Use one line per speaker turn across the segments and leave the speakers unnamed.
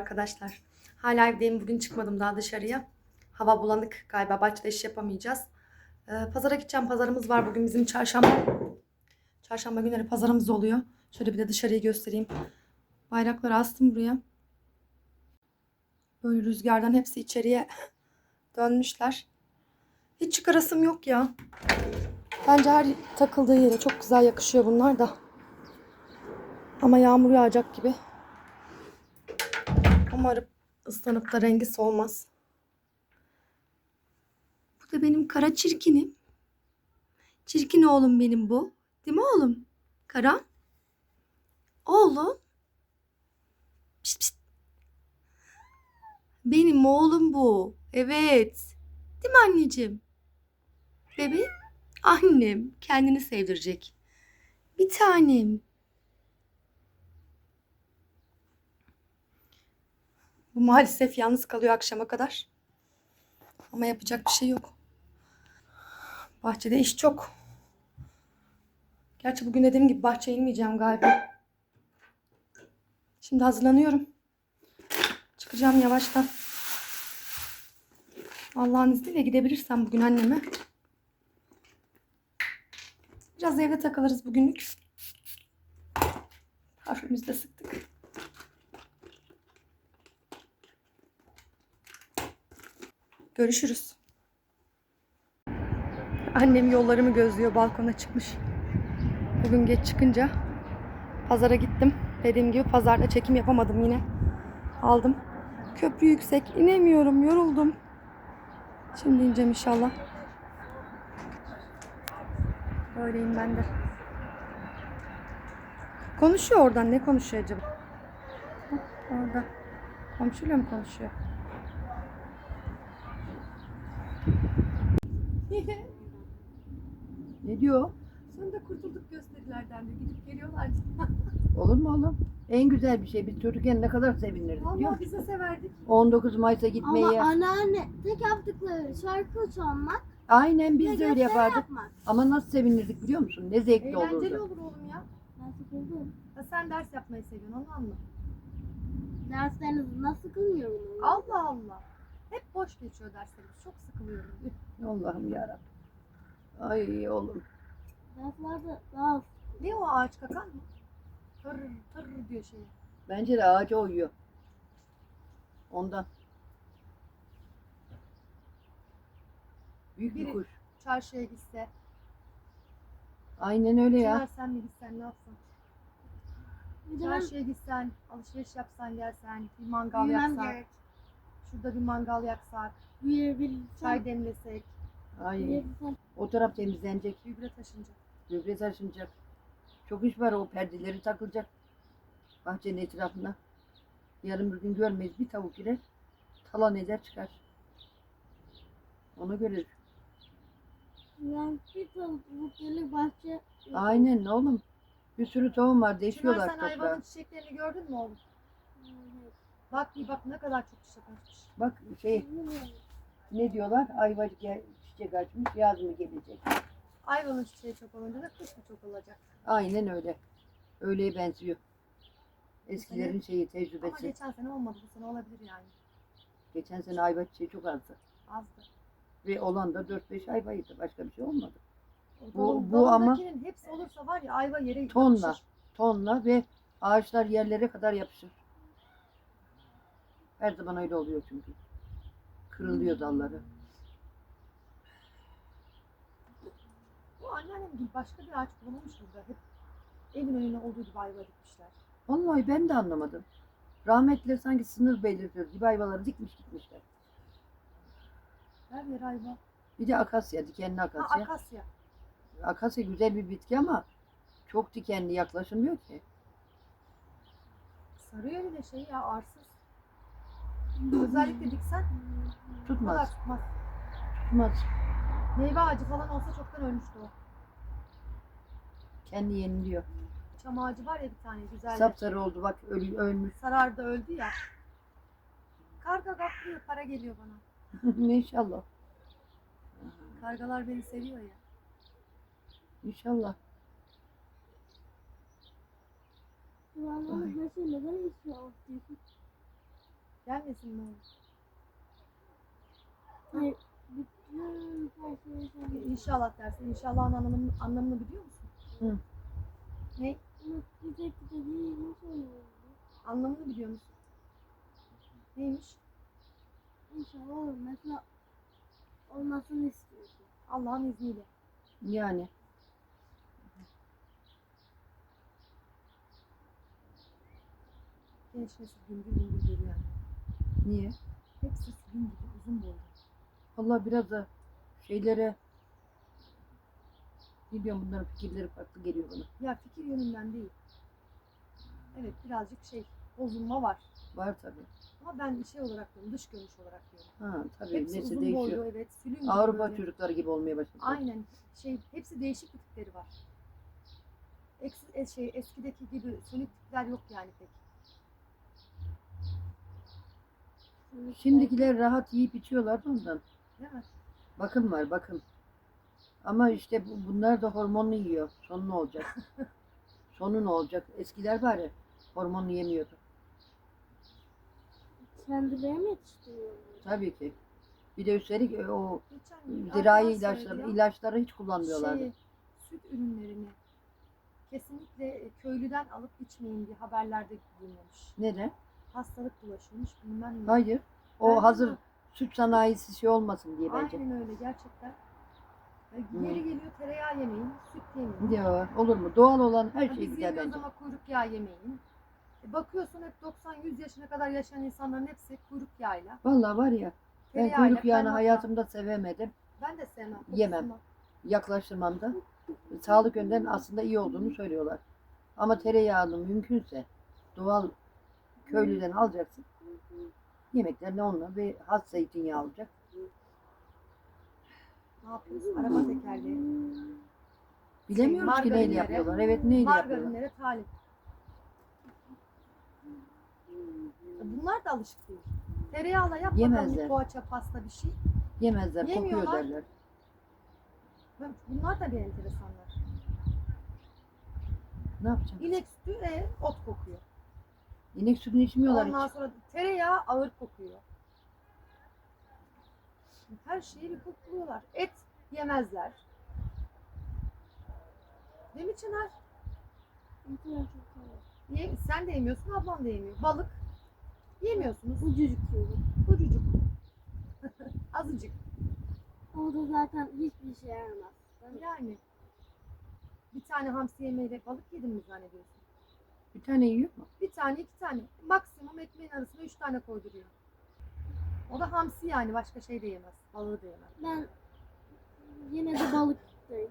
arkadaşlar. Hala evdeyim. Bugün çıkmadım daha dışarıya. Hava bulanık. Galiba bahçede iş yapamayacağız. Ee, pazara gideceğim. Pazarımız var bugün bizim çarşamba. Çarşamba günleri pazarımız oluyor. Şöyle bir de dışarıyı göstereyim. Bayrakları astım buraya. Böyle rüzgardan hepsi içeriye dönmüşler. Hiç çıkarasım yok ya. Bence her takıldığı yere çok güzel yakışıyor bunlar da. Ama yağmur yağacak gibi. Umarım ıslanıp da rengi solmaz. Bu da benim kara çirkinim. Çirkin oğlum benim bu. Değil mi oğlum? Kara. Oğlum. Pişt pişt. Benim oğlum bu. Evet. Değil mi anneciğim? Bebeğim. Annem kendini sevdirecek. Bir tanem. Bu maalesef yalnız kalıyor akşama kadar. Ama yapacak bir şey yok. Bahçede iş çok. Gerçi bugün dediğim gibi bahçeye inmeyeceğim galiba. Şimdi hazırlanıyorum. Çıkacağım yavaştan. Allah'ın izniyle gidebilirsem bugün anneme. Biraz evde takılırız bugünlük. Parfümümüzü de sıktık. Görüşürüz. Annem yollarımı gözlüyor. Balkona çıkmış. Bugün geç çıkınca pazara gittim. Dediğim gibi pazarda çekim yapamadım yine. Aldım. Köprü yüksek. inemiyorum. Yoruldum. Şimdi ineceğim inşallah. Öyleyim ben de. Konuşuyor oradan. Ne konuşuyor acaba? Orada. Komşuyla mı konuşuyor?
Ne diyor?
Sonunda kurtulduk gösterilerden de gidip geliyorlar.
Olur mu oğlum? En güzel bir şey. Biz çocukken ne kadar sevinirdik biliyor
Vallahi
musun?
biz de severdik.
19 Mayıs'a gitmeyi.
Ama anneanne tek yaptıkları şarkı çalmak
Aynen
ve
biz de öyle
gösteri
yapardık.
yapmak.
Ama nasıl sevinirdik biliyor musun? Ne zevkli
Eğlenceli
olurdu.
olur oğlum ya.
Ben sıkıldım.
Ha, sen ders yapmayı seviyorsun onu anla.
Derslerinizden sıkılmıyorum.
Allah Allah. Hep boş geçiyor derslerimiz. Çok sıkılıyorum.
Allah'ım yarabbim. Ay oğlum.
Derslerde daha
Ne o ağaç kakan mı? Tır tır diyor şey.
Bence de ağaca uyuyor. Ondan. Büyük bir
Biri-
kuş.
Çarşıya gitse.
Aynen öyle
Çınar
ya.
sen mi gitsen ne yapsan?
bir de ben
Çarşıya gitsen, alışveriş yapsan gelsen, bir mangal
büyümem
yaksak.
gerek.
Şurada bir mangal yaksak, çay demlesek,
Ay. O taraf temizlenecek.
gübre taşınacak.
Gübre taşınacak. Çok iş var o perdeleri takılacak. Bahçenin etrafına. Yarın bir gün görmeyiz. Bir tavuk girer. Talan eder çıkar. Ona göre.
Yani bir tavuk gelir bahçe.
Aynen oğlum. Bir sürü tohum var.
Çınar
Değişiyorlar
sen
toprağa.
hayvanın çiçeklerini gördün mü oğlum? Bak bir bak ne kadar çok çiçek açmış.
Bak şey ne diyorlar? Ayva ge- çiçek açmış. Yaz mı gelecek?
Ayvanın çiçeği çok olunca da kış mı çok olacak?
Aynen öyle. Öyleye benziyor. Eskilerin şeyi
Ama
tecrübesi.
geçen sene olmadı bu sene olabilir yani.
Geçen sene ayva çiçeği çok azdı.
Azdı.
Ve olan da 4-5 ayvaydı. Başka bir şey olmadı.
O
Bu-
dalın-
bu ama-
dalındakinin hepsi olursa var ya ayva yere
Tonla.
yapışır.
tonla ve ağaçlar yerlere kadar yapışır. Her zaman öyle oluyor çünkü. Kırılıyor dalları.
Bu anneannem gibi başka bir ağaç bulamamış burada. Hep evin önüne olduğu gibi ayva dikmişler.
Vallahi ben de anlamadım. Rahmetliler sanki sınır belirtiyor gibi ayvaları dikmiş gitmişler.
Her yer ayva.
Bir de akasya, dikenli
Ha
akasya.
akasya.
Akasya güzel bir bitki ama çok dikenli yaklaşılmıyor ki.
Sarıyor bir de şey ya arsız. Özellikle diksen kadar
Tutmaz,
tutmaz.
tutmaz.
Meyve ağacı falan olsa çoktan ölmüştü o.
Kendi yeniliyor.
Çam ağacı var ya bir tane güzel.
Sapsarı oldu bak ölü, ölmüş.
Sarardı öldü ya. Karga gaklıyor para geliyor bana.
İnşallah.
Kargalar beni seviyor ya.
İnşallah.
Kulağımın başı neden hiç yok diyorsun?
Gelmesin mi oğlum?
Hayır. Bütün her şeyi sen
İnşallah dersin. İnşallahın anlamını, anlamını biliyor musun?
Hı.
Ne?
Bir tek dediğini söylüyorum.
Anlamını biliyor musun? Neymiş?
İnşallah olur. Mesela olmasını istiyorsun.
Allah'ın izniyle.
Yani.
Genç nesil gümbür gümbür geliyor yani.
Niye?
Hepsi sülün gibi uzun boylu.
Allah biraz da şeylere Bilmiyorum bunların fikirleri farklı geliyor bana.
Ya fikir yönünden değil. Evet birazcık şey bozulma var.
Var tabii.
Ama ben şey olarak diyorum, dış görünüş olarak diyorum.
Ha tabii
Hepsi
nesil
uzun
değişiyor.
boylu evet. Sülün gibi
Avrupa
böyle.
çocukları gibi olmaya başladı.
Aynen. Şey hepsi değişik bir tipleri var. Eksi, e, şey eskideki gibi sönük tipler yok yani pek.
Şimdikiler rahat yiyip içiyorlar da ondan.
Mi?
Bakım var bakım. Ama işte bu, bunlar da hormonlu yiyor. Sonu ne olacak? Sonu ne olacak? Eskiler bari hormonlu yemiyordu.
Kendileri mi yetiştiriyorlar?
Tabii ki. Bir de üstelik e, o
Geçen gün
zirai ilaçları, ilaçları hiç kullanmıyorlardı.
Şey, süt ürünlerini kesinlikle köylüden alıp içmeyin diye haberlerde dinlemiş.
Neden?
Hastalık bulaşıyormuş bilmem ne.
Hayır. O
Ben de
hazır
onu-
süt sanayisi şey olmasın diye bence.
Aynen öyle gerçekten. E,
Hı.
Yeri geliyor tereyağı yemeyin, süt yemeyin.
Diyor, olur mu? Doğal olan her
Ha,
şey
Biz
güzel
yemiyoruz
bence.
ama kuyruk yağı yemeyin. E, bakıyorsun hep 90-100 yaşına kadar yaşayan insanların hepsi kuyruk yağıyla.
Vallahi var ya ben
tereyağıyla,
kuyruk yağını
kaymakla.
hayatımda sevemedim.
Ben de sevmem.
Yemem. Yaklaştırmam da. Sağlık yönden aslında iyi olduğunu söylüyorlar. Ama tereyağını mümkünse doğal köylüden alacaksın. Yemeklerine onunla bir has zeytinyağı olacak.
Ne yapıyoruz? Araba tekerleği.
Bilemiyoruz ki neyle yapıyorlar. Evet neyle yapıyorlar.
Margarinlere talip. Bunlar da alışık değil. Tereyağla yap bakalım
Yemezler.
bir poğaça, pasta bir şey.
Yemezler, kokuyor
Yemiyorlar.
derler.
Ve Bunlar da bir enteresanlar.
Ne yapacaksın?
İnek sütü e, ot kokuyor.
İnek sütünü içmiyorlar
Ondan
hiç.
sonra tereyağı ağır kokuyor. Her şeyi bir kokluyorlar. Et yemezler. Değil mi Çınar?
İnternet çok kolay.
Ye- sen de yemiyorsun, ablan da yemiyor. Balık yemiyorsunuz.
Ucucuk yiyorum.
Ucucuk. Azıcık.
O da zaten hiçbir şey yaramaz.
Yani. Bir tane hamsi yemeğiyle balık yedin mi zannediyorsun?
Bir tane yiyor mu?
Bir tane, iki tane. Maksimum ekmeğin arasına üç tane koyduruyor. O da hamsi yani. Başka şey de yemez. Balığı da yemez.
Ben yine de balıktayım.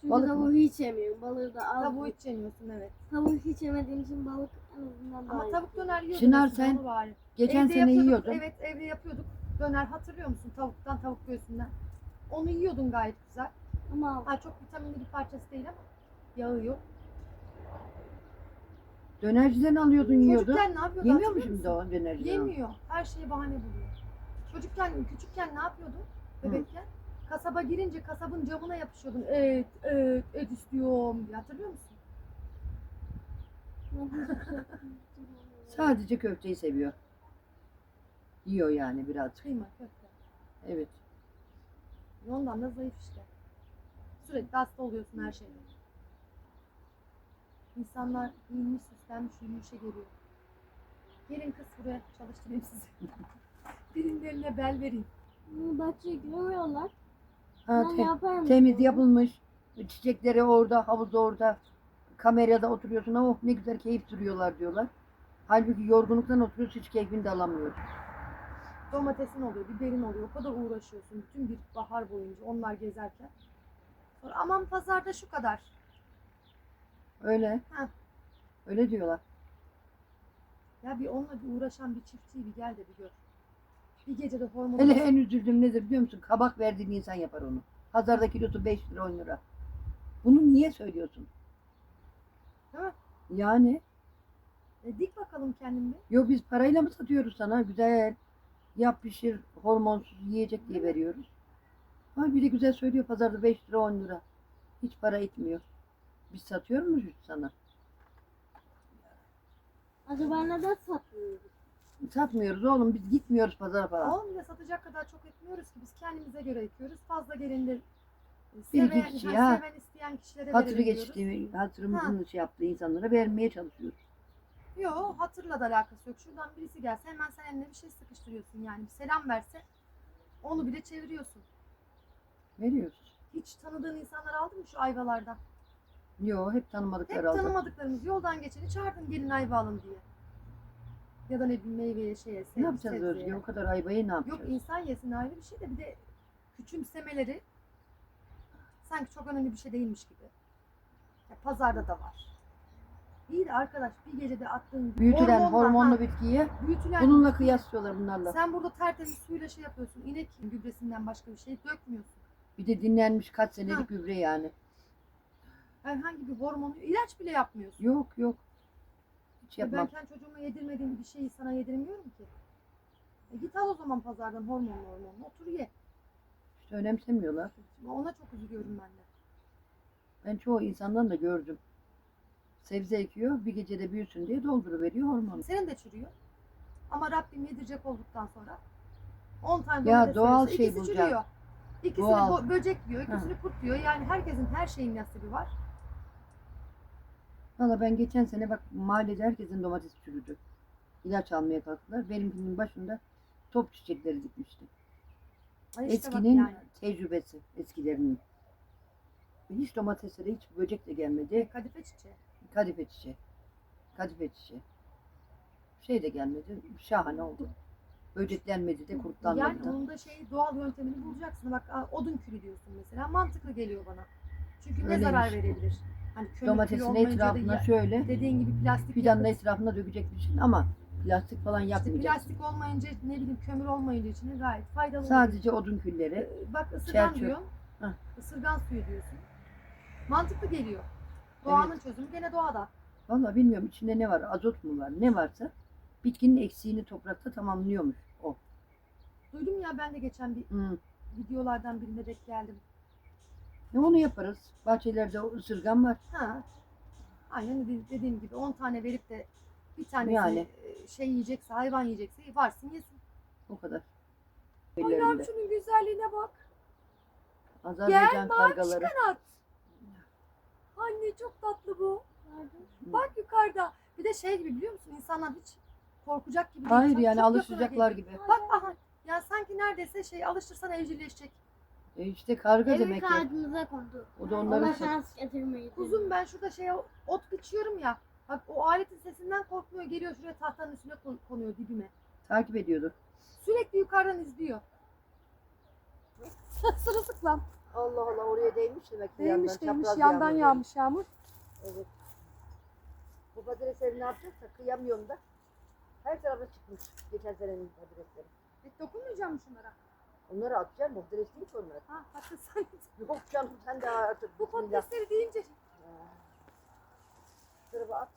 Çünkü
Balık mı?
tavuğu hiç yemiyorum. Balığı da az.
Tavuğu hiç yemiyorsun evet.
Tavuğu hiç yemediğim için balık en azından daha
Ama
iyi.
tavuk döner yiyordun.
Çınar
eskiden,
sen
bari.
Geçen
Evde
sene
yapıyorduk,
yiyordun.
Evet evde yapıyorduk. Döner hatırlıyor musun? Tavuktan tavuk göğsünden. Onu yiyordun gayet güzel.
Ama
Ha, çok vitaminli bir parçası değil ama yağı yok.
Dönerciden alıyordun yiyordun.
Çocukken ne yapıyordu
Yemiyor mu
hatırlıyor
şimdi
musun?
o dönerciden?
Yemiyor. Her şeye bahane buluyor. Çocukken, küçükken ne yapıyordun? Bebekken. Kasaba girince kasabın camına yapışıyordun. Et, et, et istiyorum diye. Hatırlıyor musun?
Sadece köfteyi seviyor. Yiyor yani birazcık.
Kıyma, köfte.
Evet.
Ondan da zayıf işte. Sürekli hasta oluyorsun her şeyden. İnsanlar giyinmiş, süslenmiş, yürüyüşe geliyor. Gelin kız buraya çalıştırayım sizi. Birinin eline bel.
Bunu bahçeyi görüyorlar.
Ha,
Ben yaparım.
temiz yapılmış. Çiçekleri orada, havuz orada. Kamerada oturuyorsun. Oh ne güzel keyif sürüyorlar diyorlar. Halbuki yorgunluktan oturuyorsun hiç keyfini de alamıyor.
Domatesin oluyor, biberin oluyor. O kadar uğraşıyorsun bütün bir bahar boyunca onlar gezerken. Sonra aman pazarda şu kadar.
Öyle.
Ha.
Öyle diyorlar.
Ya bir onunla bir uğraşan bir çiftçiyi bir gel de bir gör. Bir gecede hormon
Hele en üzüldüğüm nedir biliyor musun? Kabak verdiğin insan yapar onu. Pazarda kilosu 5 lira 10 lira. Bunu niye söylüyorsun?
Mi?
Yani
E, dik bakalım kendini.
Yo biz parayla mı satıyoruz sana? Güzel. Yap pişir hormonsuz yiyecek diye veriyoruz. Ha bir de güzel söylüyor pazarda 5 lira 10 lira. Hiç para etmiyor. Biz satıyor muyuz sana?
Acaba neden satmıyoruz?
Satmıyoruz oğlum biz gitmiyoruz pazara falan.
Oğlum bile satacak kadar çok ekmiyoruz ki biz kendimize göre ekiyoruz. Fazla gelindir.
Bir iki
Seven,
kişi ya.
seven isteyen kişilere
Hatırı
verebiliyoruz.
geçtiği, hatırımızın şey yaptığı insanlara vermeye çalışıyoruz.
Yok hatırla da alakası yok. Şuradan birisi gelse hemen sen eline bir şey sıkıştırıyorsun yani. Bir selam verse onu bile çeviriyorsun.
Veriyoruz.
Hiç tanıdığın insanlar aldın mı şu ayvalardan?
Yo hep
Hep
tanımadıkları aldık.
tanımadıklarımız yoldan geçeni çağırdın gelin ayva alın diye. Ya da ne bileyim meyveye şeye
Ne
sebze,
yapacağız
sebzeye.
Özge? O kadar ayvayı ne
Yok
yapacağız?
insan yesin ayrı bir şey de bir de küçümsemeleri sanki çok önemli bir şey değilmiş gibi. Ya pazarda da var. İyi de arkadaş bir gecede attığın
Büyütülen
hormonla-
hormonlu
ha,
bitkiyi
büyütülen
bununla kıyaslıyorlar bunlarla.
sen burada tertemiz suyla şey yapıyorsun. İnek gübresinden başka bir şey dökmüyorsun.
Bir de dinlenmiş kaç
Ha.
senelik gübre yani.
Herhangi bir hormonu ilaç bile yapmıyorsun.
Yok yok. Hiç
Ya ben
yapmam.
kendi çocuğuma yedirmediğim bir şeyi sana yedirmiyorum ki. E git al o zaman pazardan hormonlu hormonlu otur ye.
İşte önemsemiyorlar.
Ona çok üzülüyorum ben de.
Ben çoğu insandan da gördüm. Sebze ekiyor bir gecede büyüsün diye dolduruveriyor hormonu.
Senin de çürüyor. Ama Rabbim yedirecek olduktan sonra 10 tane
Ya
domates
doğal
verirse
şey
ikisi
bulacak.
çürüyor. İkisini
Doğal.
bo- böcek yiyor, ikisini kurt yiyor. Yani herkesin her şeyin nasibi var.
Valla ben geçen sene bak mahallede herkesin domates çürüdü. İlaç almaya kalktılar. Benimkinin başında top çiçekleri dikmişti.
Ay işte bak
Eskinin
yani.
tecrübesi, eskilerinin. Hiç domateslere hiç böcek de gelmedi.
Kadife çiçeği.
Kadife çiçeği. Kadife çiçeği. Şey de gelmedi. Şahane oldu. Böceklenmedi de kurtlanmadı
Yani
da.
onun da şey doğal yöntemini bulacaksın. Bak odun külü diyorsun mesela. Mantıklı geliyor bana. Çünkü ne
Öyleymiş.
zarar verebilir? Hani kömür
Domatesin
olmayınca da
etrafına
ya-
şöyle
dediğin gibi plastik
fidanın
yakıt.
etrafına dökecekmişsin ama plastik falan
İşte plastik olmayınca ne bileyim kömür olmayınca içine gayet faydalı oluyor.
Sadece odun külleri.
Ee, Bak ısırgan
Çerçöp.
diyorsun.
Hah.
Isırgan suyu diyorsun. Mantıklı geliyor. Doğanın çözümü gene doğada.
Valla bilmiyorum içinde ne var, azot mu var, ne varsa bitkinin eksiğini toprakta tamamlıyormuş o.
Duydum ya ben de geçen bir
Hı.
videolardan birinde denk geldim.
E onu yaparız. Bahçelerde ısırgan var.
Ha. Aynen dedi- dediğim gibi 10 tane verip de bir tanesi
Yani.
e, şey yiyecekse, hayvan yiyecekse varsın yesin.
O kadar.
Allah'ım
Ellerinde.
şunun güzelliğine bak.
Azerbaycan
maviş
kargaları.
kanat. Anne çok tatlı bu. Bak yukarıda. Bir de şey gibi biliyor musun? İnsanlar hiç korkacak gibi değil.
Hayır
Çok-
yani
çok yakına
alışacaklar
geliyor.
gibi.
Bak aha. Ya sanki neredeyse şey alıştırsan evcilleşecek.
E işte karga
Evin
demek ki.
kartımıza kondu.
O da
Ona
onların
şans getirmeyi.
Kuzum ben şurada şey ot biçiyorum ya. Bak o aletin sesinden korkmuyor. Geliyor şuraya tahtanın üstüne kon- konuyor dibime.
takip ediyordu.
Sürekli yukarıdan izliyor. Sırılsıklam.
Allah Allah oraya değmiş demek ki
Değmiş
yandan.
değmiş
çapraz
yandan
yağmur
yağmış yağmur.
Evet. Bu patatesleri ne yapacaksa kıyamıyorum da. Her tarafa çıkmış geçen senenin patatesleri.
Hiç dokunmayacağım mı şunlara?
Onları atacağım. Patates değil ki onlar.
Ha patates.
Yok canım sen de artık.
Bu patatesleri deyince
Ha. Şu tarafa at.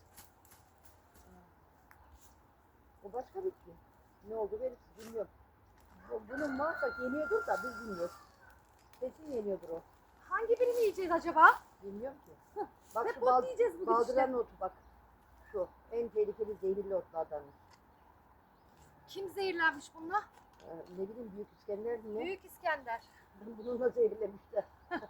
O başka bitki. Ne oldu belirsiz bilmiyorum. Bu- Bunun muhakkak yeniyordur da biz bilmiyoruz. Kesin yeniyordur o.
hangi birini yiyeceğiz acaba?
Bilmiyorum ki. Bak
Hep
şu bal,
yiyeceğiz bu
baldıran
gidişle.
otu bak. Şu en tehlikeli zehirli otlardan.
Kim zehirlenmiş bununla?
Ee, ne bileyim büyük İskender mi ne?
Büyük İskender.
Bununla zehirlemişler.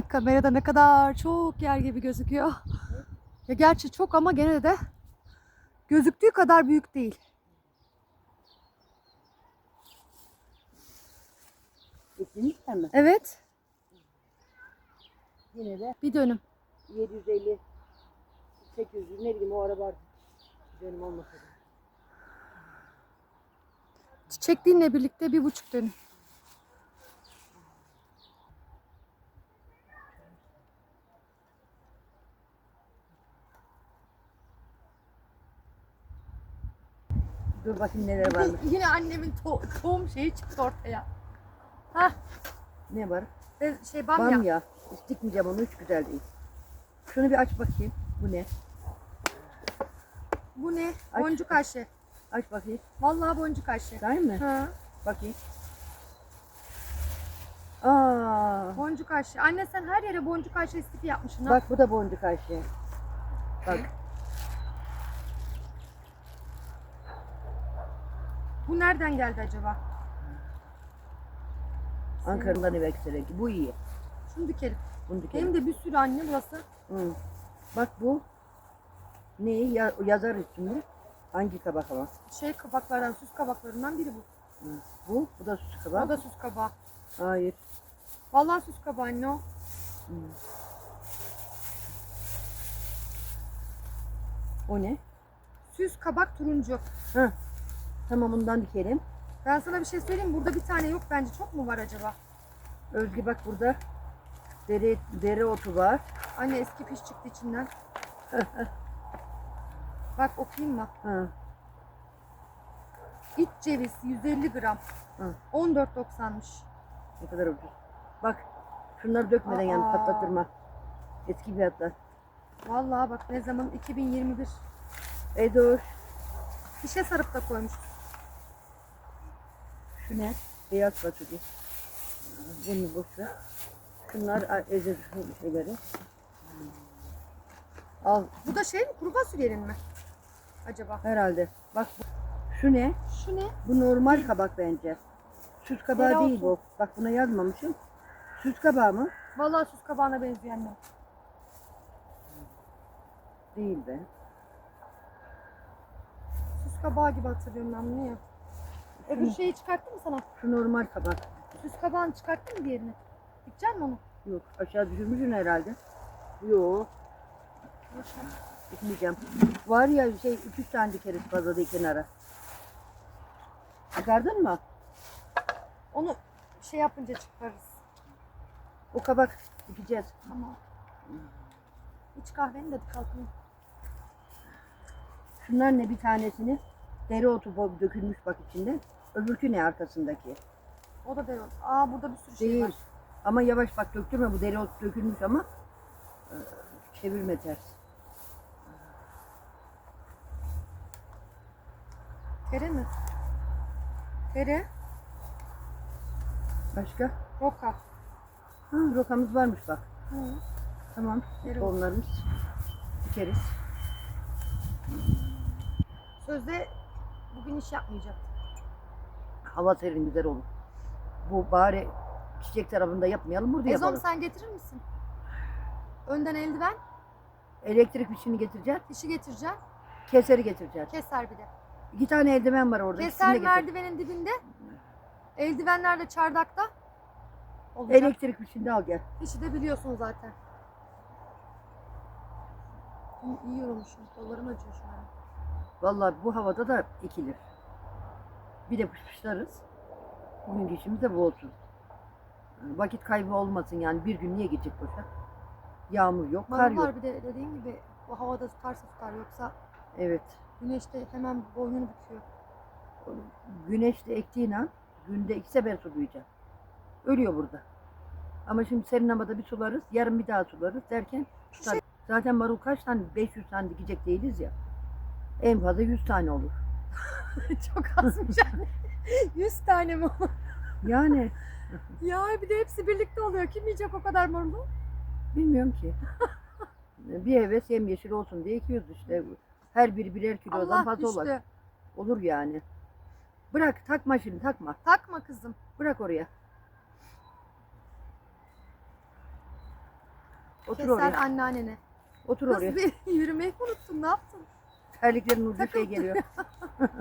Kamerada ne kadar çok yer gibi gözüküyor. Ya gerçi çok ama gene de gözüktüğü kadar büyük değil.
Eklemişler mi?
Evet,
Yine de
bir dönüm.
750 800 ne bileyim o araba dönüm olmasa da.
Çiçekliğinle birlikte bir buçuk dönüm.
Dur bakayım neler varmış.
Yine annemin to- tohum şeyi çıktı ortaya. Hah,
ne var?
ve şey bamya.
Bamya. Dikmeyeceğim onu hiç güzel değil. Şunu bir aç bakayım. Bu ne?
Bu ne?
Aç.
Boncuk aşı.
Aç bakayım.
Vallahi boncuk aşı.
Değil mi?
Ha,
Bakayım. Aa,
boncuk aşı. Anne sen her yere boncuk aşı istifi yapmışsın. ha?
bak bu da boncuk ayşe. Bak.
Bu nereden geldi acaba?
Ankara'dan Ivex'e Bu iyi.
Şunu dikelim.
Bunu dikelim.
Hem de bir sürü anne burası.
Hı. Bak bu ne ya, yazar üstünde. Hangi kabak ama?
Şey kabaklardan, süs kabaklarından biri bu.
Hı. Bu, bu da süs kabak.
O da süs kabağı.
Hayır.
Vallahi süs kabağı anne o.
Hı. O ne?
Süs kabak turuncu.
Ha. Tamam bundan dikelim.
Ben sana bir şey söyleyeyim. Burada bir tane yok bence. Çok mu var acaba?
Özge bak burada dere, dere otu var.
Anne eski piş çıktı içinden. Bak okuyayım mı?
Ha.
İç ceviz 150 gram.
Hı.
14.90'mış.
Ne kadar ucuz. Bak şunları dökmeden yani
Aa.
patlatırma. Eski fiyatlar.
Vallahi bak ne zaman 2021.
Edoş.
Şişe sarıp da koymuş.
Şu ne? Beyaz fasulye. Bunu boş ver. Şunlar ezer şeyleri. Al
Bu da şey mi? Kuru fasulyenin mi? Acaba?
herhalde. Bak bu- şu ne?
Şu ne?
Bu normal kabak bence. Süt kabağı
Dereotu.
değil bu. Bak buna yazmamışım. Süt kabağı mı?
Vallahi süs kabağına benziyor.
Değil be.
Süs kabağı gibi hatırlıyorum ben bunu ya. Öbür şeyi çıkarttın mı sana?
Şu normal kabak.
Süs kabağını çıkarttın mı diğerini? Dikecek misin onu?
Yok aşağı düşürmüşsün herhalde. Yok. Gitmeyeceğim. Var ya şey iki üç tane dikeriz fazla değil kenara. Çıkardın mı?
Onu şey yapınca çıkarırız.
O kabak dikeceğiz.
Tamam. İç kahveni de kalkın.
Şunlar ne bir tanesini dereotu dökülmüş bak içinde. Öbürkü ne arkasındaki?
O da devam. Aa burada bir sürü şey
Değil.
var.
Ama yavaş bak döktürme bu dereotu dökülmüş ama e, çevirme ters.
Tere mi? Tere,
Başka?
roka.
Ha, rokamız varmış bak.
Hı.
Tamam.
Dereotu.
Onlarımız dikeriz.
Sözde bugün iş yapmayacak.
Hava serin güzel olur. Bu bari çiçek tarafında yapmayalım burada
Ezom
yapalım.
sen getirir misin? Önden eldiven,
Elektrik fişini getireceğiz.
dişi getireceksin.
Keseri getireceğiz.
Keser bir de.
İki tane eldiven var orada. ikisini de
Keser
getir.
merdivenin dibinde. Eldivenler de çardakta. Olacak.
Elektrik fişini de al gel.
Dişi de biliyorsun zaten. İyi, iyi yorulmuşum. Kollarım acıyor şu an.
Vallahi bu havada da ekilir. Bir de pışpışlarız. Bugünkü işimiz de bu olsun. Vakit kaybı olmasın yani bir gün niye gidecek boşa? Yağmur yok, kar yok.
Marullar bir de dediğim gibi bu havada tutarsa tutar yoksa
Evet.
güneşte hemen boynunu büküyor.
Güneşte ektiğin an günde iki sefer sulayacak. Ölüyor burada. Ama şimdi serin havada bir sularız, yarın bir daha sularız derken tutar. Zaten marul kaç tane? 500 tane dikecek değiliz ya. En fazla 100 tane olur.
Çok azmış yani. 100 tane mi olur?
Yani
Ya bir de hepsi birlikte oluyor. Kim yiyecek o kadar marulu?
bilmiyorum ki. bir heves yemyeşil olsun diye ekiyoruz işte. Her biri birer kilodan
Allah
fazla olur.
düştü.
Olur yani. Bırak takma şimdi takma.
Takma kızım.
Bırak oraya. Otur
Keser
oraya.
anneannene.
Otur
Kız
oraya.
bir yürümeyi unuttun ne yaptın?
Terliklerin şey
Takıldı.
geliyor.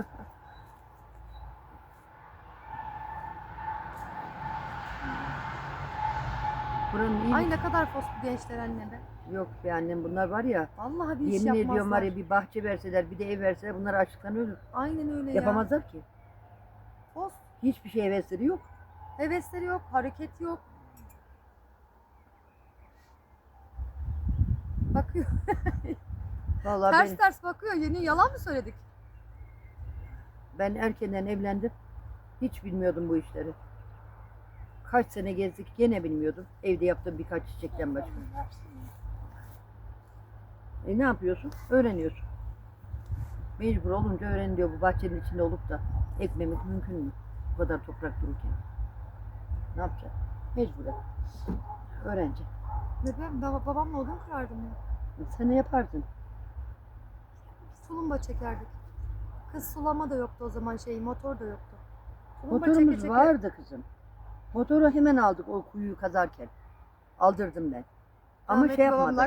Buranın iyi
Ay ne kadar fos bu gençler anne be.
Yok be annem bunlar var ya.
Vallahi bir iş
Yemin
yapmazlar.
ediyorum var ya bir bahçe verseler bir de ev verseler bunlar açlıktan ölür.
Aynen öyle ya.
Yapamazlar ki.
Fos.
Hiçbir şey hevesleri yok.
Hevesleri yok, hareket yok. Bakıyor.
Vallahi
ters
ben,
ters bakıyor. Yeni yalan mı söyledik?
ben erkenden evlendim. Hiç bilmiyordum bu işleri. Kaç sene gezdik gene bilmiyordum. Evde yaptığım birkaç çiçekten başka. E ne yapıyorsun? Öğreniyorsun. Mecbur olunca öğren diyor bu bahçenin içinde olup da ekmemek mümkün mü? Bu kadar toprak dururken. Ne yapacak? Mecburen. Öğrenecek.
Ne ben baba, babamla odun kırardım ya.
Sen ne yapardın?
Tulumba çekerdik. Kız sulama da yoktu o zaman şey, motor da yoktu. Tulumba
Motorumuz
çeke çeke-
vardı kızım. Motoru hemen aldık o kuyuyu kazarken. Aldırdım ben. Ama
Rahmetli
şey
babamın
yapmadı.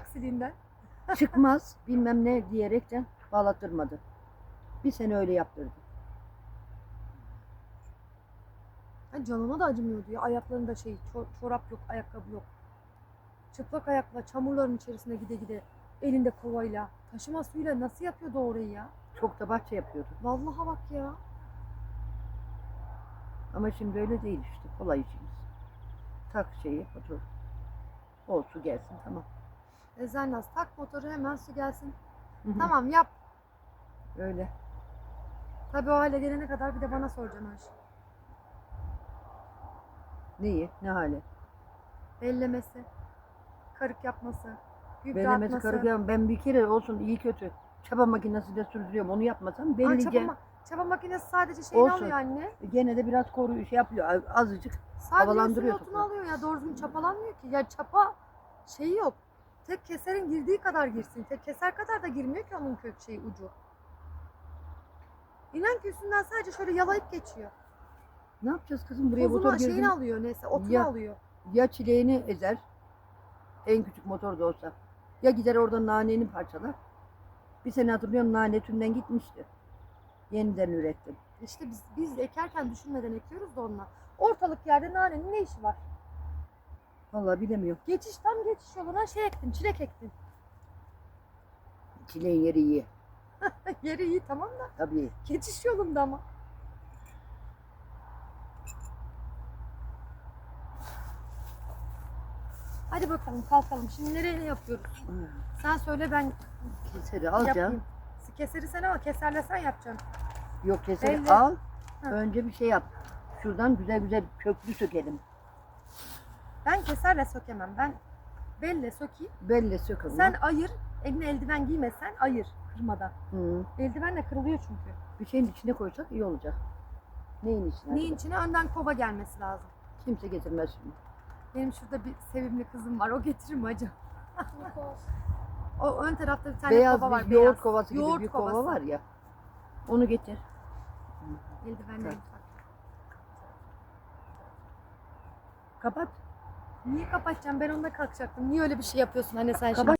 Çıkmaz bilmem ne diyerekten bağlattırmadı. Bir sene öyle yaptırdı.
Ay canına da acımıyordu ya. Ayaklarında şey, ço- çorap yok, ayakkabı yok. Çıplak ayakla çamurların içerisine gide gide elinde kovayla, taşıma suyuyla nasıl yapıyordu orayı ya?
Çok da bahçe yapıyordu.
Vallahi bak ya.
Ama şimdi öyle değil işte. Kolay işimiz. Tak şeyi motor. O su gelsin tamam.
Ezelnaz tak motoru hemen su gelsin.
Hı hı,
Tamam yap.
Öyle.
Tabii o hale gelene kadar bir de bana soracaksın Ayşe.
Neyi? Ne hali?
Bellemesi, karık yapması, gübre
Belemesi gel- Ben bir kere olsun iyi kötü. Çaba makinesiyle sürdürüyorum. Onu yapmasam
Aa,
bellice.
çaba, ma- çaba makinesi sadece şeyini
Olsun.
alıyor anne.
Gene de biraz koruyor şey yapıyor azıcık.
Sadece
Havalandırıyor
üstüne otunu
toprağı.
alıyor ya. Doğru düzgün çapalanmıyor ki. Ya çapa şeyi yok. Tek keserin girdiği kadar girsin. Tek keser kadar da girmiyor ki onun kök şeyi ucu. İnan ki üstünden sadece şöyle yalayıp geçiyor.
Ne yapacağız kızım buraya motor
Tozunu
girdi
şeyini
mi?
alıyor neyse. Otunu
Ya.
alıyor.
Ya çileğini ezer. En küçük motor da olsa. Ya gider oradan naneni parçalar. Bir sene hatırlıyorum nane tümden gitmişti. Yeniden ürettim.
İşte biz, biz ekerken düşünmeden ekiyoruz da onunla. Ortalık yerde nanenin ne işi var?
Vallahi bilemiyorum.
Geçiş tam geçiş yoluna şey ektin, çilek ektin.
Çileğin yeri iyi.
Yeri iyi tamam da
Tabii.
geçiş yolunda ama. Hadi bakalım kalkalım. Şimdi nereye ne yapıyoruz? Sen söyle ben
Keseri alacaksın.
yapayım. Keseri sen al, keserle sen yapacaksın.
Yok keseri
Elle.
al.
Ha.
Önce bir şey yap. Şuradan güzel güzel köklü sökelim.
Ben keserle sökemem. Ben belle sökeyim.
Belle sökelim.
Sen ayır. Eline eldiven giymesen ayır kırmadan.
Hı.
Eldivenle kırılıyor çünkü.
Bir şeyin içine koysak iyi olacak. Neyin içine?
Neyin içine önden kova gelmesi lazım.
Kimse getirmez şimdi.
Benim şurada bir sevimli kızım var. O getirir mi acaba? O ön tarafta bir tane
Beyaz
kova var.
bir yoğurt
beyaz.
kovası gibi
Yoğurt
bir kova
kovası.
var ya. Onu getir.
Eldivenle
Evet. Kapat.
Niye kapatacağım? Ben onda kalkacaktım. Niye öyle bir şey yapıyorsun anne sen şimdi?
Kapat.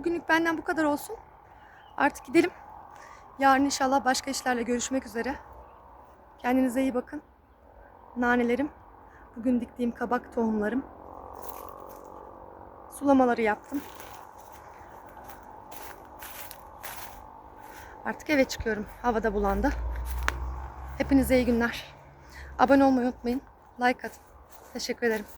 Bugünlük benden bu kadar olsun. Artık gidelim. Yarın inşallah başka işlerle görüşmek üzere. Kendinize iyi bakın. Nanelerim. Bugün diktiğim kabak tohumlarım. Sulamaları yaptım. Artık eve çıkıyorum. Havada bulandı. Hepinize iyi günler. Abone olmayı unutmayın. Like atın. Teşekkür ederim.